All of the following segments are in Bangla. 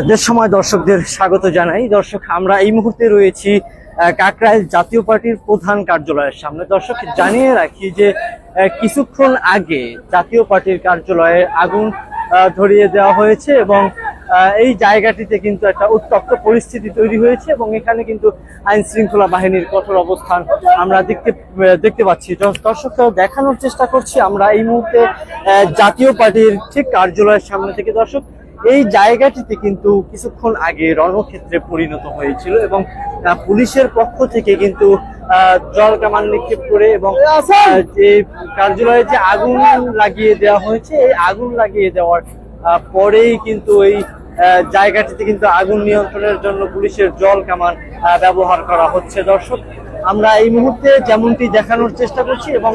দেশ সময় দর্শকদের স্বাগত জানাই। দর্শক, আমরা এই মুহূর্তে রয়েছি কাকরাইল জাতীয় পার্টির প্রধান কার্যালয়ের সামনে। দর্শক, জানিয়ে রাখি যে কিছুক্ষণ আগে জাতীয় পার্টির কার্যালয়ে আগুন ধরিয়ে দেওয়া হয়েছে এবং এই জায়গাটিতে কিন্তু একটা উত্তপ্ত পরিস্থিতি তৈরি হয়েছে এবং এখানে কিন্তু আইন শৃঙ্খলা বাহিনীর কঠোর অবস্থান আমরা দেখতে দেখতে পাচ্ছি। দর্শ- দর্শকদের দেখানোর চেষ্টা করছি আমরা এই মুহূর্তে জাতীয় পার্টির ঠিক কার্যালয়ের সামনে থেকে। দর্শক এই জায়গাটিতে কিন্তু কিছুক্ষণ আগে রণক্ষেত্রে পরিণত হয়েছিল এবং পুলিশের পক্ষ থেকে কিন্তু জল কামান নিক্ষেপ করে এবং যে কার্যালয়ে যে আগুন লাগিয়ে দেওয়া হয়েছে, এই আগুন লাগিয়ে দেওয়ার পরেই কিন্তু এই জায়গাটিতে কিন্তু আগুন নিয়ন্ত্রণের জন্য পুলিশের জল কামান ব্যবহার করা হচ্ছে। দর্শক, আমরা এই মুহূর্তে যেমনটি দেখানোর চেষ্টা করছি এবং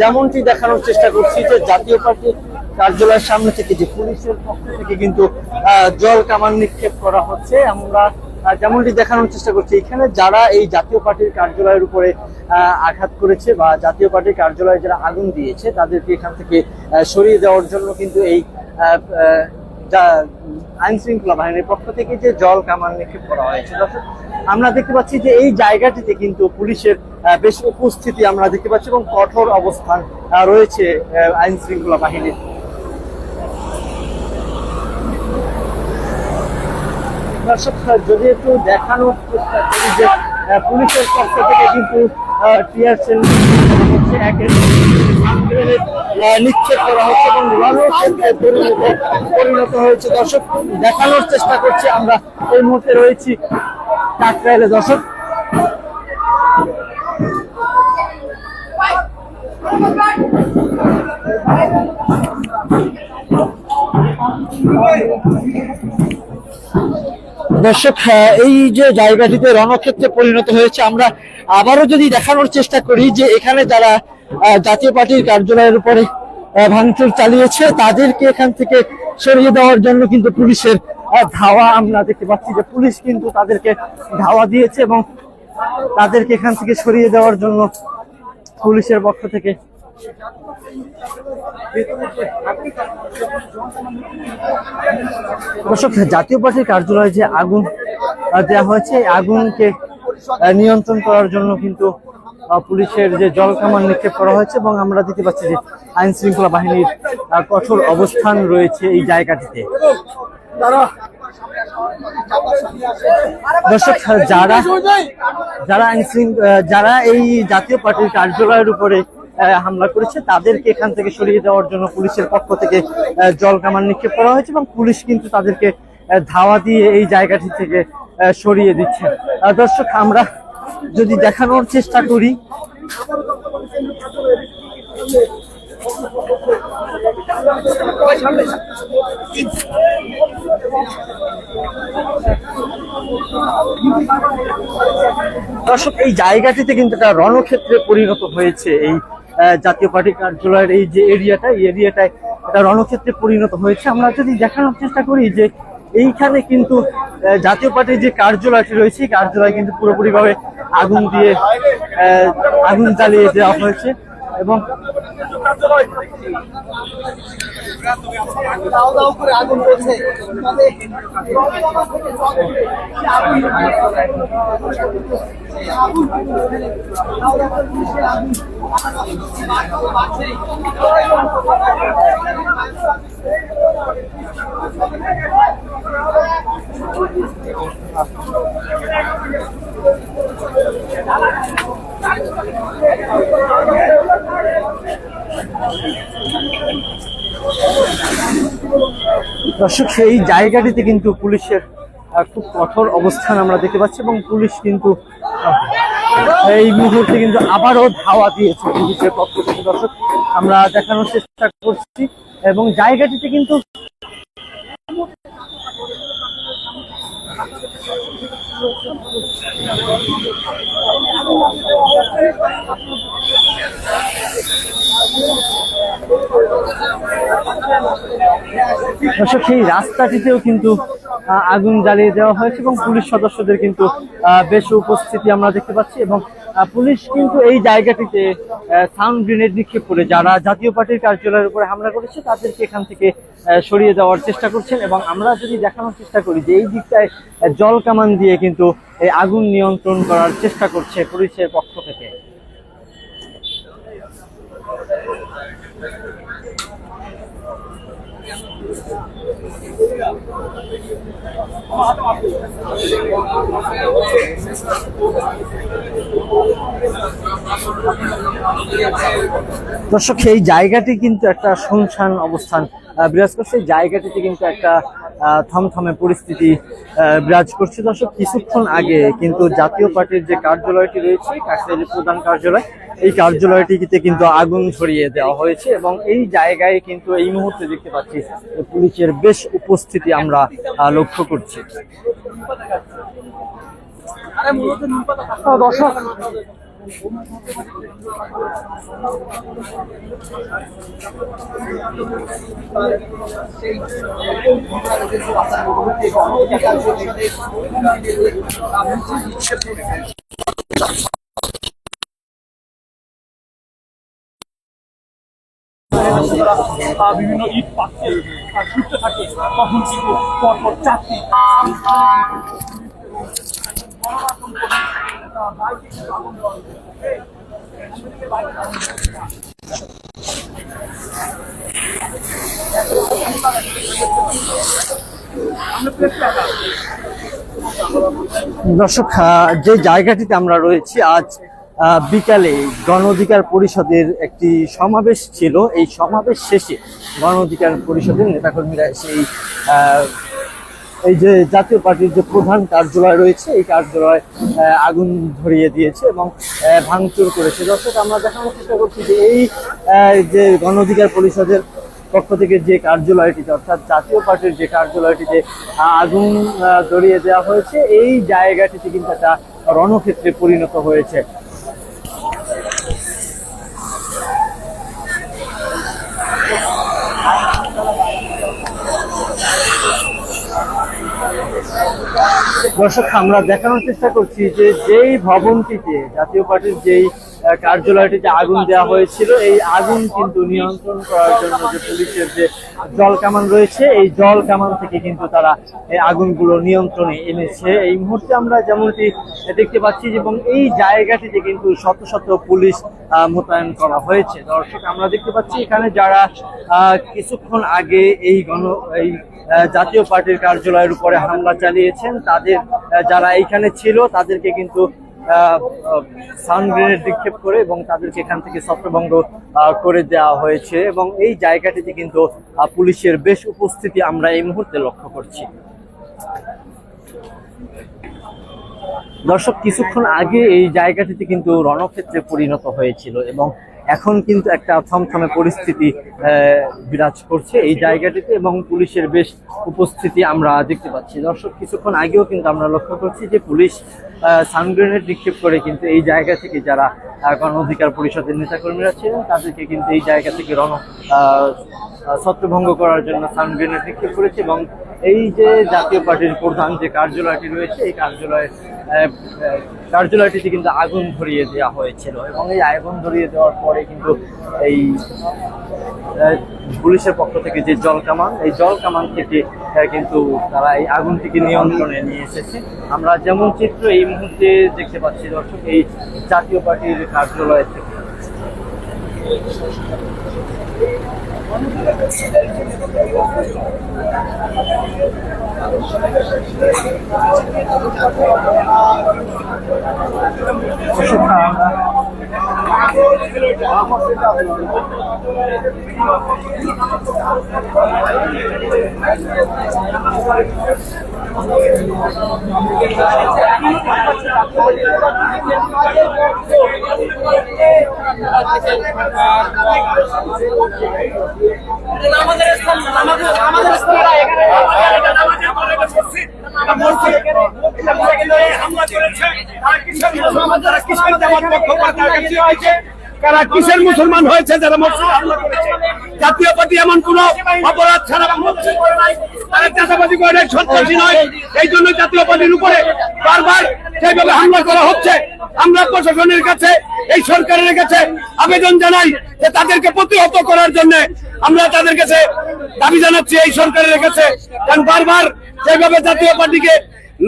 যেমনটি দেখানোর চেষ্টা করছি যে জাতীয় পার্টি কার্যালয়ের সামনে থেকে যে পুলিশের পক্ষ থেকে কিন্তু জল কামান নিক্ষেপ করা হচ্ছে। আমরা যেমনটি দেখানোর চেষ্টা করছি, এখানে যারা এই জাতীয় পার্টির কার্যালয়ের উপরে আঘাত করেছে বা জাতীয় পার্টির কার্যালয়ে যারা আগুন দিয়েছে, তাদেরকে এখান থেকে সরিয়ে দেওয়ার জন্য কিন্তু এই আইন শৃঙ্খলা বাহিনীর পক্ষ থেকে যে জল কামান নিক্ষেপ করা হয়েছে। আমরা দেখতে পাচ্ছি যে এই জায়গাটিতে কিন্তু পুলিশের বেশ উপস্থিতি আমরা দেখতে পাচ্ছি এবং কঠোর অবস্থান রয়েছে আইন শৃঙ্খলা বাহিনীর। দর্শক যদি একটু দেখানোর চেষ্টা করি যে পুলিশের পক্ষ থেকে কিন্তু টিয়ার সেল নিক্ষেপ করা হচ্ছে এবং রণক্ষেত্রে পরিণত হয়েছে। দর্শক, দেখানোর চেষ্টা করছি, আমরা এই মুহূর্তে রয়েছি কাকরাইলে। দর্শক দর্শক এই যে জায়গাটিতে রণক্ষেত্রে পরিণত হয়েছে, আমরা আবারও যদি দেখানোর চেষ্টা করি যে এখানে যারা জাতীয় পার্টির কার্যালয়ের উপরে ভাঙচুর চালিয়েছে। তাদেরকে এখান থেকে সরিয়ে দেওয়ার জন্য কিন্তু পুলিশের ধাওয়া। আমরা দেখতে পাচ্ছি যে পুলিশ কিন্তু তাদেরকে ধাওয়া দিয়েছে এবং তাদেরকে এখান থেকে সরিয়ে দেওয়ার জন্য পুলিশের পক্ষ থেকে দর্শক জাতীয় পার্টির কার্যালয়ে যে আগুন দেওয়া হয়েছে আগুনকে নিয়ন্ত্রণ করার জন্য কিন্তু পুলিশের যে জল কামান নিক্ষেপ করা হয়েছে এবং আমরা দেখতে পাচ্ছি যে আইন শৃঙ্খলা বাহিনীর কঠোর অবস্থান রয়েছে এই জায়গাটিতে। দর্শক, যারা যারা আইন যারা এই জাতীয় পার্টির কার্যালয়ের উপরে হামলা করেছে, তাদেরকে এখান থেকে সরিয়ে দেওয়ার জন্য পুলিশের পক্ষ থেকে জল কামান নিক্ষেপ করা হয়েছে এবং পুলিশ কিন্তু তাদেরকে ধাওয়া দিয়ে এই জায়গাটি থেকে সরিয়ে দিচ্ছে। দর্শক, আমরা যদি দেখানোর চেষ্টা করি। দর্শক, এই জায়গাটিতে কিন্তু একটা রণক্ষেত্রে পরিণত হয়েছে এই জাতীয় পার্টি কার্যালয়ের এই যে এরিয়াটা এই এরিয়াটায় একটা রণক্ষেত্রে পরিণত হয়েছে। আমরা যদি দেখানোর চেষ্টা করি যে এইখানে কিন্তু জাতীয় পার্টির যে কার্যালয়টি রয়েছে কার্যালয় কিন্তু পুরোপুরিভাবে আগুন দিয়ে আগুন জ্বালিয়ে দেওয়া হয়েছে এবং আগুন দর্শক, সেই জায়গাটিতে কিন্তু পুলিশের খুব কঠোর অবস্থান আমরা দেখতে পাচ্ছি এবং পুলিশ কিন্তু এই মুহূর্তে কিন্তু আবারও ধাওয়া দিয়েছে পুলিশের পক্ষ থেকে। দর্শক, আমরা দেখানোর চেষ্টা করছি এবং জায়গাটিতে কিন্তু から。দর্শক, সেই রাস্তাটিতেও কিন্তু আগুন জ্বালিয়ে দেওয়া হয়েছে এবং পুলিশ সদস্যদের কিন্তু বেশ উপস্থিতি আমরা দেখতে পাচ্ছি এবং পুলিশ কিন্তু এই জায়গাটিতে সাউন্ড গ্রেনেড নিক্ষেপ করে যারা জাতীয় পার্টির কার্যালয়ের উপরে হামলা করেছে, তাদেরকে এখান থেকে সরিয়ে দেওয়ার চেষ্টা করছেন এবং আমরা যদি দেখানোর চেষ্টা করি যে এই দিকটায় জল কামান দিয়ে কিন্তু, এই আগুন নিয়ন্ত্রণ করার চেষ্টা করছে পুলিশের পক্ষ থেকে। দর্শক এই জায়গাটি কিন্তু একটা শুনশান অবস্থান। বিরাজ করছে জায়গাটিতে কিন্তু একটা থমথমে পরিস্থিতি আহ, বিরাজ করছে। দর্শক কিছুক্ষণ আগে কিন্তু জাতীয় পার্টির যে কার্যালয়টি রয়েছে কাকরাইলের প্রধান কার্যালয় এই কার্যালয়টিতে কিন্তু আগুন ছড়িয়ে দেওয়া হয়েছে এবং এই জায়গায় কিন্তু এই মুহূর্তে দেখতে পাচ্ছি পুলিশের বেশ উপস্থিতি আমরা আহ, লক্ষ্য করছি। দর্শক বিভিন্ন ইট পাচ্ছে আর ছুটতে থাকে তখন কিন্তু পরপর চারটি দর্শক যে জায়গাটিতে আমরা রয়েছি, আজ বিকালে গণ অধিকার পরিষদের একটি সমাবেশ ছিল। এই সমাবেশ শেষে গণ অধিকার পরিষদের নেতাকর্মীরা সেই এই যে জাতীয় পার্টির যে প্রধান কার্যালয় রয়েছে, এই কার্যালয় আগুন ধরিয়ে দিয়েছে এবং ভাঙচুর করেছে। দর্শক, আমরা দেখানোর চেষ্টা করছি যে এই যে গণ অধিকার পরিষদের পক্ষ থেকে যে কার্যালয়টিতে, অর্থাৎ জাতীয় পার্টির যে কার্যালয়টিতে আগুন ধরিয়ে দেওয়া হয়েছে, এই জায়গাটিতে কিন্তু একটা রণক্ষেত্রে পরিণত হয়েছে। দর্শক, আমরা দেখানোর চেষ্টা করছি যে যেই ভবনটিতে জাতীয় পার্টির যেই কার্যালয়টিতে আগুন দেওয়া হয়েছিল, এই আগুন কিন্তু নিয়ন্ত্রণ করার জন্য যে পুলিশের যে জল কামান রয়েছে। এই জল কামান থেকে কিন্তু তারা এই আগুনগুলো নিয়ন্ত্রণে এনেছে। এই মুহূর্তে আমরা যেমনটি দেখতে পাচ্ছি এবং এই জায়গাটিতে কিন্তু শত শত পুলিশ মোতায়েন করা হয়েছে। দর্শক, আমরা দেখতে পাচ্ছি এখানে যারা কিছুক্ষণ আগে এই গণ, এই জাতীয় পার্টির কার্যালয়ের উপরে হামলা চালিয়েছেন, তাদের যারা এইখানে ছিল, তাদেরকে কিন্তু গ্রেনেড নিক্ষেপ করে এবং তাদেরকে এখান থেকে ছত্রভঙ্গ করে দেওয়া হয়েছে এবং এই জায়গাটিতে কিন্তু পুলিশের বেশ উপস্থিতি আমরা এই মুহূর্তে লক্ষ্য করছি। দর্শক, কিছুক্ষণ আগে এই জায়গাটিতে কিন্তু রণক্ষেত্রে পরিণত হয়েছিল এবং এখন কিন্তু একটা থমথমে পরিস্থিতি বিরাজ করছে এই জায়গাটিতে এবং পুলিশের বেশ উপস্থিতি আমরা দেখতে পাচ্ছি। দর্শক, কিছুক্ষণ আগেও কিন্তু আমরা লক্ষ্য করছি যে পুলিশ সানগ্রেনেড নিক্ষেপ করে কিন্তু এই জায়গা থেকে যারা গণ অধিকার পরিষদের নেতাকর্মীরা ছিলেন, তাদেরকে কিন্তু এই জায়গা থেকে রণ ছত্রভঙ্গ করার জন্য সাউন্ড গ্রেনেড নিক্ষেপ করেছে এবং এই যে জাতীয় পার্টির প্রধান যে কার্যালয়টি রয়েছে, এই কার্যালয়ে কার্যালয়টিতে কিন্তু আগুন ধরিয়ে দেওয়া হয়েছিল এবং এই আগুন ধরিয়ে দেওয়ার পরে কিন্তু এই পুলিশের পক্ষ থেকে যে জল কামান, এই জল কামান থেকে কিন্তু তারা এই আগুনটিকে নিয়ন্ত্রণে নিয়ে এসেছে। আমরা যেমন চিত্র এই মুহূর্তে দেখতে পাচ্ছি, দর্শক, এই জাতীয় পার্টির কার্যালয় থেকে দর্শক, আমরা আমাদের আমাদের আমাদের হামলা করেছে কিসের মুসলমান যারা কিসের জামাত পক্ষ তার কাছে হয়েছে কারা কিসের মুসলমান হয়েছে যারা মসজিদে জাতীয় পার্টি এমন কোন অপরাধ ছাড়া করে তারা সন্ত্রাসী নয়। এই জন্য জাতীয় পার্টির উপরে বারবার যেভাবে হামলা করা হচ্ছে। আমরা প্রশাসনের কাছে, এই সরকারের কাছে আবেদন জানাই যে তাদেরকে প্রতিহত করার জন্য আমরা তাদের কাছে দাবি জানাচ্ছি, এই সরকারের কাছে। কারণ বারবার সেইভাবে জাতীয় পার্টিকে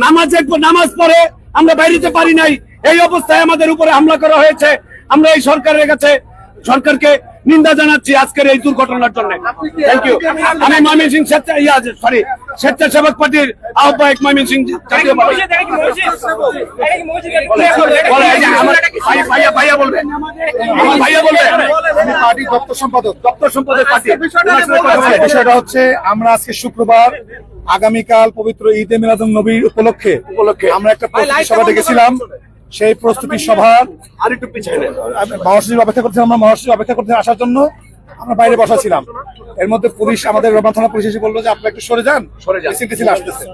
নামাজে নামাজ পড়ে আমরা বাইরেতে পারি নাই। এই অবস্থায় আমাদের উপরে হামলা করা হয়েছে। আমরা এই সরকারের কাছে সরকারকে নিন্দা জানাচ্ছি আজকের এই দুর্ঘটনার জন্য। থ্যাংক ইউ আমি ময়মন সিং স্বেচ্ছা ইয়া সরি স্বেচ্ছাসেবক পার্টির আহ্বায়ক ময়মন সিং ভাইয়া ভাইয়া বলবে। আমার ভাইয়া বলবে। আমি পার্টি দপ্তর সম্পাদক দপ্তর সম্পাদক পার্টি। বিষয়টা হচ্ছে আমরা আজকে শুক্রবার আগামীকাল পবিত্র ঈদে মিলাদুন নবীর উপলক্ষে উপলক্ষে। আমরা একটা প্রস্তুতি সভা ডেকেছিলাম সেই প্রস্তুতি সভার আর একটু পিছনে মহাসচিব অপেক্ষা করছিলাম আমরা মহাসচিব অপেক্ষা করতে আসার জন্য। আমরা বাইরে বসা ছিলাম এর মধ্যে পুলিশ আমাদের রমা থানা পুলিশ এসে বলল যে আপনারা একটু সরে যান। সরে যান। মিছিল টিছিল আসতেছে।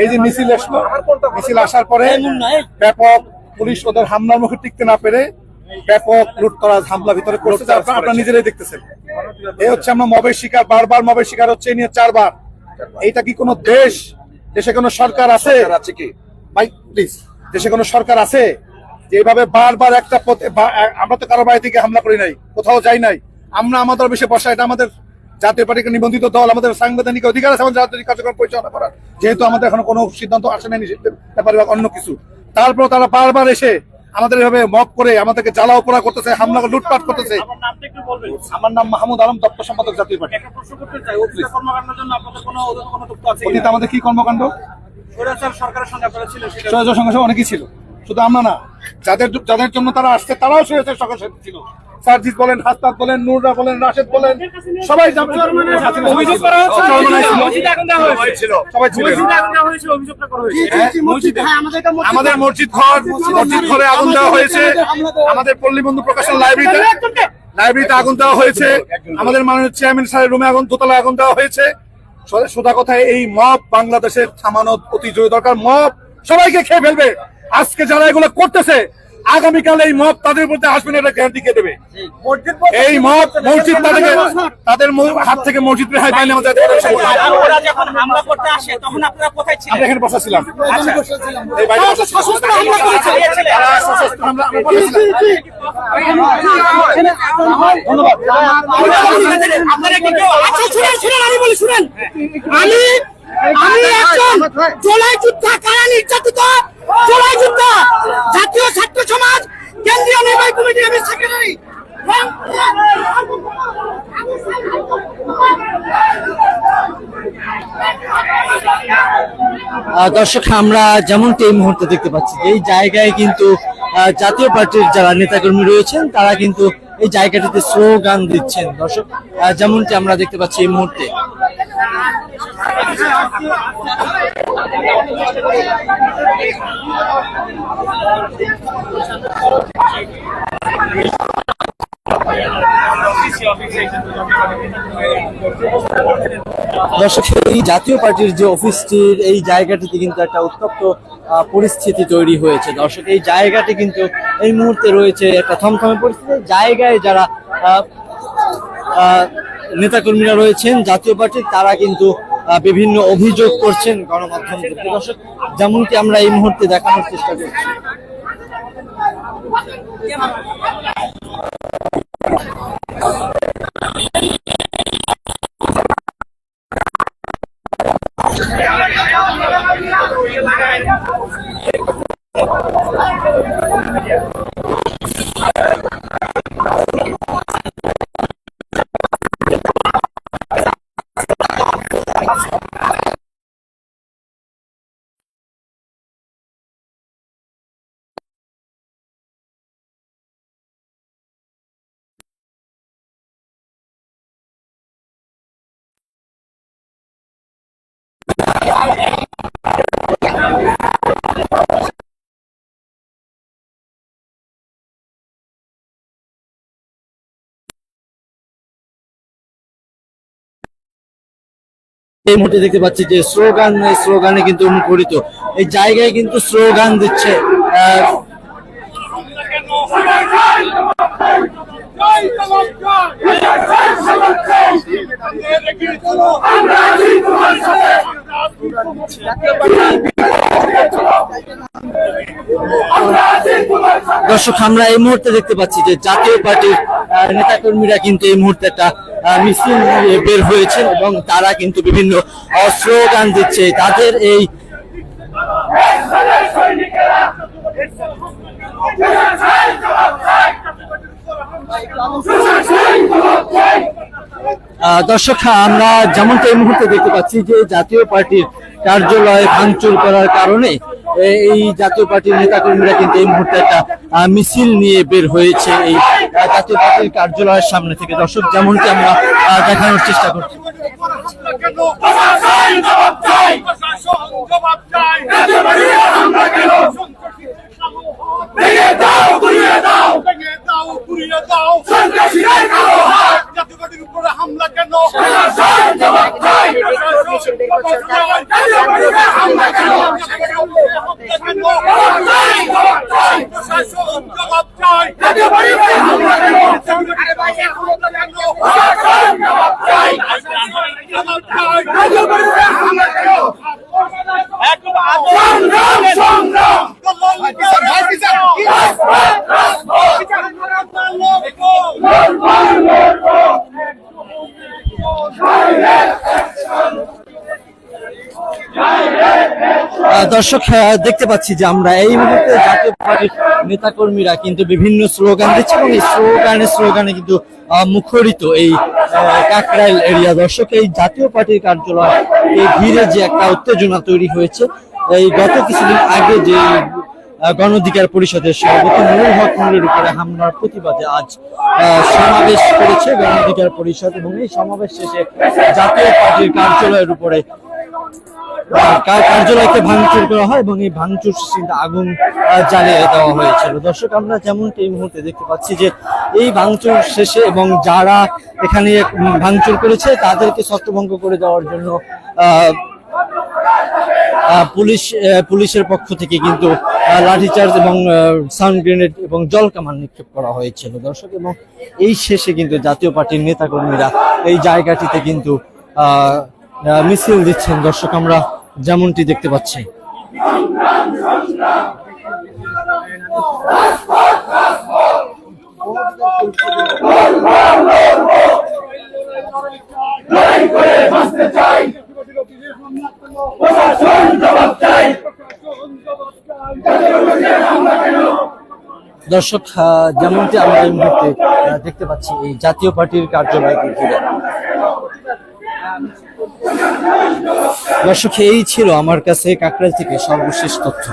এই যে মিছিল আসলো মিছিল আসার পরে ব্যাপক পুলিশ ওদের হামলার মুখে টিকতে না পেরে ব্যাপক লুট করা হামলা ভিতরে করছে আপনারা নিজেরাই দেখতেছেন। এই হচ্ছে আমরা মবের শিকার বারবার মবের শিকার হচ্ছে নিয়ে চারবার। এইটা কি কোনো দেশ? দেশে কোনো সরকার আছে? আছে কি? ভাই প্লিজ দেশে কোনো সরকার আছে, যে এইভাবে বারবার একটা পথে- আমরা তো কারও বাড়ি থেকে হামলা করি নাই, কোথাও যাই নাই। আমরা আমাদের বেশি বসা, এটা আমাদের জাতীয় পার্টিকে নিবন্ধিত দল, আমাদের সাংবিধানিক অধিকার আছে, আমাদের রাজনৈতিক কার্যক্রম পরিচালনা করার। যেহেতু আমাদের এখন কোনো সিদ্ধান্ত আসে নাই ব্যাপারে অন্য কিছু। তারপর তারা বারবার এসে আমাদের এভাবে মক করে আমাদেরকে জ্বালা পোড়া করতেছে হামলা লুটপাট করতেছে। আমার নাম মাহমুদ আলম দপ্তর সম্পাদক জাতীয় পার্টি। অতীতে আমাদের কি কর্মকাণ্ড? সরকারের সঙ্গে সঙ্গে অনেকেই ছিল। শুধু আমরা না যাদের যাদের জন্য তারা আসছে তারাও স্বৈরাচার সঙ্গে সঙ্গে ছিল। সার্জিৎ বলেন হাস্তাদ বলেন নুররা বলেন রাশেদ বলেন সবাই অভিযোগ করা আমাদের মসজিদ ঘর মসজিদ ঘরে আগুন দেওয়া হয়েছে। আমাদের পল্লী বন্ধু প্রকাশন লাইব্রেরিতে লাইব্রেরিতে আগুন দেওয়া হয়েছে। আমাদের মাননীয় চেয়ারম্যান স্যারের রুমে আগুন দোতলায় আগুন দেওয়া হয়েছে। সোজা কথায় এই মব বাংলাদেশের থামানো অতি জরুরি দরকার। মব সবাইকে খেয়ে ফেলবে। আজকে যারা এগুলো করতেছে আগামীকাল এই মব তাদের প্রতি আসবেন এটা গ্যারান্টি কে দেবে? এই মব মসজিদ তাদেরকে তাদের হাত থেকে মসজিদ রেহাই পাইলে আমাদের ওরা করতে আসে তখন আপনারা কোথায় ছিলেন? আমরা এখানে বসা বসেছিলাম। আচ্ছা শুনেন শুনেন। আমি আমি একজন জোলাই যোদ্ধা কারা নির্যাতিত? জোলাই যোদ্ধা জাতীয় ছাত্র সমাজ কেন্দ্রীয় নির্বাহী কমিটির আমি সেক্রেটারি আহ, দর্শক আমরা যেমনটি এই মুহূর্তে দেখতে পাচ্ছি এই জায়গায় কিন্তু আহ, জাতীয় পার্টির যারা নেতাকর্মী রয়েছেন তারা কিন্তু এই জায়গাটিতে স্লোগান দিচ্ছেন। দর্শক আহ, যেমনটি আমরা দেখতে পাচ্ছি এই মুহূর্তে। দর্শক, এই জাতীয় পার্টির যে অফিসটির এই জায়গাটিতে কিন্তু একটা উত্তপ্ত পরিস্থিতি তৈরি হয়েছে। দর্শক, এই জায়গাটি কিন্তু এই মুহূর্তে রয়েছে একটা থমথমে পরিস্থিতি। জায়গায় যারা নেতাকর্মীরা রয়েছেন জাতীয় পার্টির তারা কিন্তু বিভিন্ন অভিযোগ করছেন গণমাধ্যম দর্শক যেমনটি আমরা এই মুহূর্তে দেখানোর চেষ্টা করছি। এই মুহূর্তে দেখতে পাচ্ছি যে স্লোগান স্লোগানে কিন্তু মুখরিত এই জায়গায় কিন্তু স্লোগান দিচ্ছে দর্শক, আমরা এই মুহূর্তে দেখতে পাচ্ছি যে জাতীয় পার্টির নেতাকর্মীরা কিন্তু এই মুহূর্তে একটা মিছিল বের হয়েছেন এবং তারা কিন্তু বিভিন্ন স্লোগান দিচ্ছে। তাদের এই দর্শক, আমরা যেমনটা এই মুহূর্তে দেখতে পাচ্ছি যে জাতীয় পার্টির কার্যালয় ভাঙচুর করার কারণে এই জাতীয় পার্টির নেতাকর্মীরা কিন্তু এই মুহূর্তে একটা মিছিল নিয়ে বের হয়েছে এই পার্টির কার্যালয়ের সামনে থেকে দর্শক যেমনটি আমরা দেখানোর চেষ্টা করছি। জবাব চাই। জবাব চাই আমরা কেন ভেঙে দাও গুড়িয়ে দাও ভেঙে দাও গুড়িয়ে দাও সন্ত্রাসীদের কালো হাত জাতীয় পার্টির উপরে হামলা কেন প্রশাসন জবাব চাই প্রশাসন জবাব চাই জাতীয় পার্টির উপরে হামলা কেন প্রশাসন জবাব চাই জাতীয় পার্টির উপরে হামলা কেন প্রশাসন জবাব চাই জবাব চাই জাতীয় পার্টির উপরে হামলা কেন সংগ্রাম সংগ্রাম আহ, দর্শক দেখতে পাচ্ছি যে আমরা এই মুহূর্তে জাতীয় পার্টির নেতাকর্মীরা কিন্তু বিভিন্ন স্লোগান দিচ্ছে এবং এই স্লোগানে স্লোগানে কিন্তু মুখরিত এই কাকরাইল এরিয়া। দর্শক, এই জাতীয় পার্টির কার্যালয় এই ঘিরে যে একটা উত্তেজনা তৈরি হয়েছে, এই গত কিছুদিন আগে যে আহ, গণ পরিষদের সভাপতি নুরুল হক নুরের উপরে হামলার প্রতিবাদে আজ সমাবেশ করেছে গণ অধিকার পরিষদ এবং এই সমাবেশ শেষে জাতীয় পার্টির কার্যালয়ের উপরে কার্যালয়কে ভাঙচুর করা হয় এবং এই ভাঙচুর আগুন জ্বালিয়ে দেওয়া হয়েছিল। দর্শক আমরা যেমনটি এই মুহূর্তে দেখতে পাচ্ছি যে এই ভাঙচুর শেষে এবং যারা এখানে ভাঙচুর করেছে তাদেরকে ছত্রভঙ্গ করে দেওয়ার জন্য পুলিশ পুলিশের পক্ষ থেকে কিন্তু লাঠিচার্জ এবং সাউন্ড গ্রেনেড এবং জল কামান নিক্ষেপ করা হয়েছিল দর্শক, এবং এই শেষে কিন্তু জাতীয় পার্টির নেতাকর্মীরা এই জায়গাটিতে কিন্তু মিছিল দিচ্ছেন। দর্শক, আমরা যেমনটি দেখতে পাচ্ছি। দর্শক যেমনটি আমরা এই মুহূর্তে দেখতে পাচ্ছি, এই জাতীয় পার্টির কার্যালয় ঘিরে দর্শক, এই ছিল আমার কাছে কাঁকড়া থেকে সর্বশেষ তথ্য।